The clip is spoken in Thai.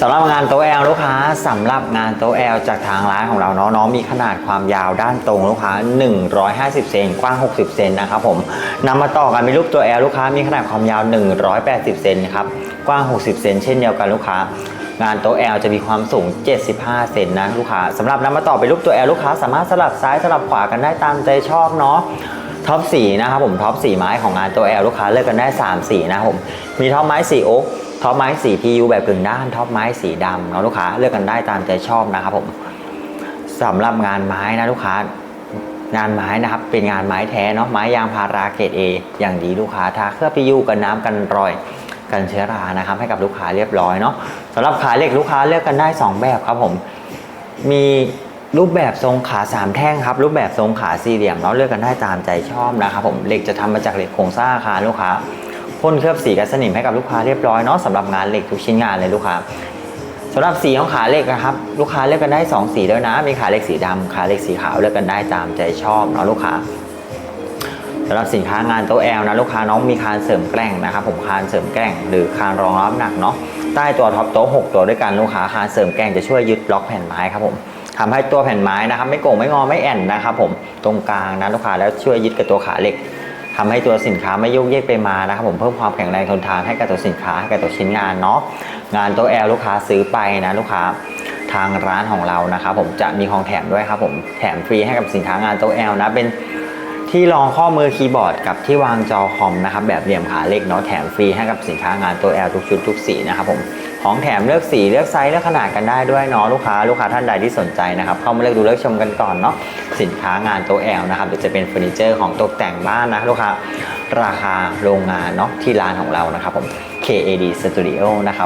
สำหรับงานโต๊ะแอลลูกค้าสำหรับงานโต๊ะแอลจากทางร้านของเราเนาะเนาะมีขนาดความยาวด้านตรงลูกค้า 150 เซนกว้าง 60 เซนนะครับผมนำมาต่อกันเป็นรูปตัวแอลลูกค้ามีขนาดความยาว 180 เซนครับกว้าง 60 เซนเช่นเดียวกันลูกค้างานโต๊ะแอลจะมีความสูง 75 เซนนะลูกค้าสำหรับนำมาต่อเป็นรูปตัวแอลลูกค้า สามารถสลับซ้ายสลับขวากันได้ตามใจชอบเนาะท็อปสีนะครับผมท็อปสีไม้ของงานตัวแอลลูกค้าเลือกกันได้ 3 สีนะครับผมมีท็อปไม้สีโอ๊ก ท็อปไม้สี PU แบบกึ่งด้านท็อปไม้สีดำเนาะลูกค้าเลือกกันได้ตามใจชอบนะครับผมสำหรับงานไม้นะลูกค้างานไม้นะครับเป็นงานไม้แท้เนาะไม้ยางพาราเกรด A อย่างดีลูกค้าทาเคลือบ PU กันน้ำกันรอยกันเชื้อรานะครับให้กับลูกค้าเรียบร้อยเนาะสำหรับขาเหล็กลูกค้าเลือกกันได้ 2 แบบครับผมมีรูปแบบทรงขาสามแท่งครับรูปแบบทรงขาสี่เหลี่ยมเราเลือกกันได้ตามใจชอบนะครับผมเหล็กจะทำมาจากเหล็กโครงสร้างอาคารลูกค้า พ่นเคลือบสีกันสนิมให้กับลูกค้าเรียบร้อยเนาะสำหรับงานเหล็กทุกชิ้นงานเลยลูกค้าสำหรับสีของขาเหล็กนะครับลูกค้าเลือกกันได้สองสีด้วยนะ มีขาเหล็กสีดำขาเหล็กสีขาวเลือกกันได้ตามใจชอบเนาะลูกค้าสำหรับสินค้างานโต๊ะแอลนะลูกค้าน้องมีคานเสริมแกร่งนะครับผมคานเสริมแกร่งหรือคานรองรับหนักเนาะใต้ตัวท็อปโต๊ะหกตัวด้วยกันลูกค้าคานเสริมแกร่งจะช่วยยึดบล็อกแผ่นไม้ครับผมทำให้ตัวแผ่นไม้นะครับ ไม่โก่งไม่งอไม่แอนนะครับผมตรงกลางนะลูกค้าแล้วช่วยยึดกับตัวขาเหล็ก ทำให้ตัวสินค้าไม่โยกเยกไปมานะครับผมเพิ่มความแข็งแรงทนทานให้กับตัวสินค้าให้กับตัวชิ้นงานเนาะงานตัวแอลลูกค้าซื้อไปนะลูกค้าทางร้านของเรานะครับผมจะมีของแถมด้วยครับผมแถมฟรีให้กับสินค้างานตัวแอลนะเป็นที่รองข้อมือคีย์บอร์ดกับที่วางจอคอมนะครับแบบเหลี่ยมขาเล็กเนาะแถมฟรีให้กับสินค้างานตัวแอลทุกชุดทุกสีนะครับผม ของแถมเลือกสีเลือกไซส์เลือกขนาดกันได้ด้วยเนาะลูกค้าลูกค้าท่านใดที่สนใจนะครับเข้ามาเลือกดูเลือกชมกันก่อนเนาะสินค้างานโต๊ะแอลนะครับเดี๋ยวจะเป็นเฟอร์นิเจอร์ของตกแต่งบ้านนะลูกค้าราคาโรงงานเนาะที่ร้านของเรานะครับผม KAD Studio นะครับ